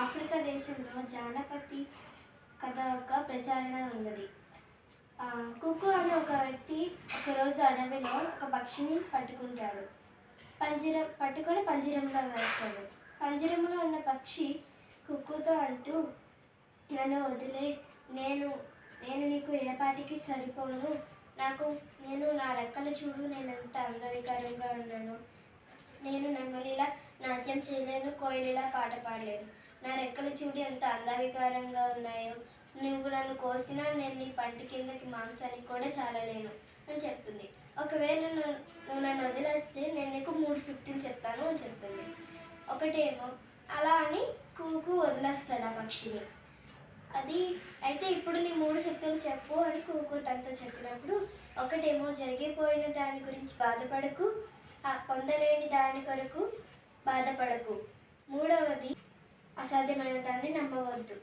Africa దేశంలో జానపతి కథ ఒక ప్రచారణ ఉన్నది. కుక్కు అనే ఒక వ్యక్తి ఒకరోజు అడవిలో ఒక పక్షిని పట్టుకుంటాడు. పంజరం పట్టుకొని పంజరంలో వేస్తాడు. పంజరంలో ఉన్న పక్షి కుక్కుతో అంటూ నన్ను వదిలే నేను నేను నీకు ఏ పాటికి సరిపోను. నాకు నేను నా రెక్కలు చూడు నేను ఎంత అందవికారంగా ఉన్నాను. నేను నెమ్మలిలా నాట్యం చేయలేను కోయిలిలా పాట పాడలేను. నా రెక్కలు చూడు ఎంత అందవికారంగా ఉన్నాయో నువ్వు నన్ను కోసినా నేను నీ పంట కిందకి మాంసానికి కూడా చాలలేను అని చెప్తుంది. ఒకవేళ నువ్వు నువ్వు నన్ను వదిలేస్తే నేను నీకు మూడు సూక్తులు చెప్తాను అని చెప్తుంది. ఒకటేమో అలా అని కూకు వదిలేస్తాడు ఆ పక్షిని. అది అయితే ఇప్పుడు నీ మూడు శక్తులు చెప్పు అని కూకు చెప్పినప్పుడు ఒకటేమో జరిగిపోయిన దాని గురించి బాధపడకు ఆ పొందలేని దాని కొరకు బాధపడకు. మూడవది అసాధ్యమైన దాన్ని నమ్మవద్దు.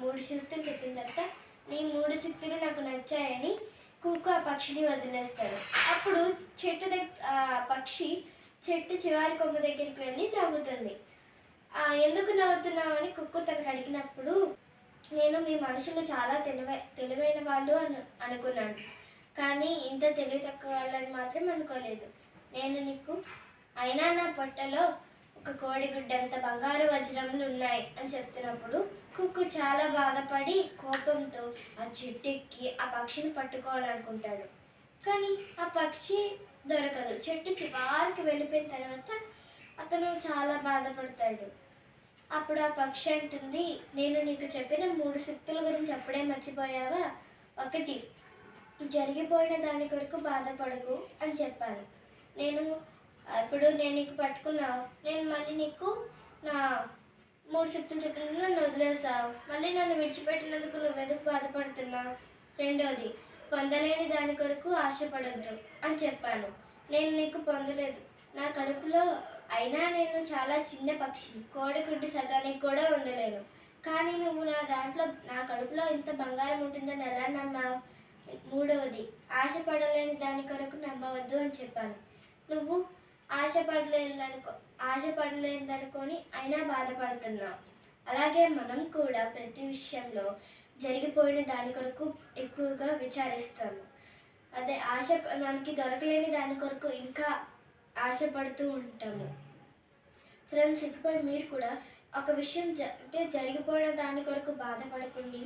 మూడు శక్తులు చెప్పిన తర్వాత నీ మూడు శక్తులు నాకు నచ్చాయని కూకు ఆ పక్షిని వదిలేస్తాడు. అప్పుడు చెట్టు దగ్గర ఆ పక్షి చెట్టు చివరి కొమ్మ దగ్గరికి వెళ్ళి నవ్వుతుంది. ఎందుకు నవ్వుతున్నావు? అని కుక్కు తనకు అడిగినప్పుడు నేను మీ మనుషులు చాలా తెలివై తెలివైన వాళ్ళు అను అనుకున్నాను. కానీ ఇంత తెలివి తక్కువ వాళ్ళని మాత్రం అనుకోలేదు. నేను నీకు అయినా నా పొట్టలో ఒక కోడిగుడ్డంత బంగారు వజ్రములు ఉన్నాయి అని చెప్తున్నప్పుడు కుక్కు చాలా బాధపడి కోపంతో ఆ చెట్టు ఎక్కి ఆ పక్షిని పట్టుకోవాలనుకుంటాడు. కానీ ఆ పక్షి దొరకదు. చెట్టు చివరికి వెళ్ళిపోయిన తర్వాత అతను చాలా బాధపడతాడు. అప్పుడు ఆ పక్షి అంటుంది నేను నీకు చెప్పిన మూడు శక్తుల గురించి అప్పుడే మర్చిపోయావా? ఒకటి జరిగిపోయిన దాని కొరకు బాధపడకు అని చెప్పాను. నేను ఇప్పుడు నేను నీకు పట్టుకున్నావు నేను మళ్ళీ నీకు నా మూడు శక్తులు చెప్పిన నన్ను వదిలేసావు మళ్ళీ నన్ను విడిచిపెట్టినందుకు నువ్వు ఎందుకు బాధపడుతున్నావు రెండోది పొందలేని దాని కొరకు ఆశపడద్దు అని చెప్పాను. నేను నీకు పొందలేదు. నా కడుపులో అయినా నేను చాలా చిన్న పక్షి కోడిగుడ్డు సగానికి కూడా ఉండలేను. కానీ నువ్వు నా దాంట్లో నా కడుపులో ఇంత బంగారం ఉంటుందని ఎలా నమ్మావు? మూడవది ఆశపడలేని దాని కొరకు నమ్మవద్దు అని చెప్పాను. నువ్వు ఆశపడలేని ఆశపడలేదనుకొని అయినా బాధపడుతున్నాం. అలాగే మనం కూడా ప్రతి విషయంలో జరిగిపోయిన దాని కొరకు ఎక్కువగా విచారిస్తాము. అదే ఆశ మనకి దొరకలేని దాని కొరకు ఇంకా ఆశపడుతూ ఉంటాము. ఫ్రెండ్స్ ఇకపై మీరు కూడా ఒక విషయం జ అంటే జరిగిపోయిన దాని కొరకు బాధపడకుండా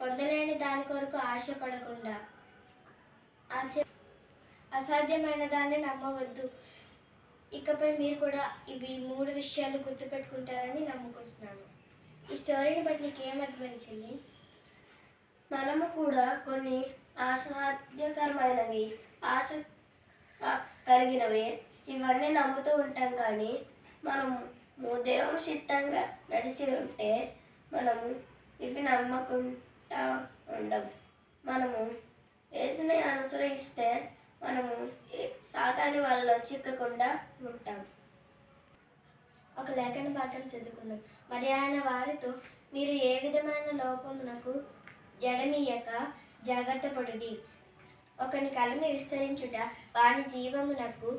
పొందలేని దాని కొరకు ఆశపడకుండా ఆశ అసాధ్యమైన దాన్ని నమ్మవద్దు. ఇకపై మీరు కూడా ఇవి మూడు విషయాలు గుర్తుపెట్టుకుంటారని నమ్ముకుంటున్నాను. ఈ స్టోరీని బట్టి నీకు ఏమర్థమైంది మనము కూడా కొన్ని అసాధ్యకరమైనవి ఆశ కలిగినవి. ఇవన్నీ నమ్ముతూ ఉంటాం కానీ మనము దేవుని సిద్ధంగా నడిచి ఉంటే మనము ఇవి నమ్మకుండా చిక్కకుండా ఉంటాం. ఒక లేఖన భాగం చదువుకుందాం. మరి ఆయన వారితో మీరు ఏ విధమైన లోపమునకు జడమీయక జాగ్రత్త పడుడి. ఒకని కలమి విస్తరించుట వాని జీవమునకు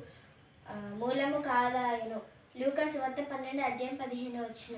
మూలము కాదాయను. లూకాస్ వద్ద పన్నెండు అధ్యాయం పదిహేను వచ్చిన.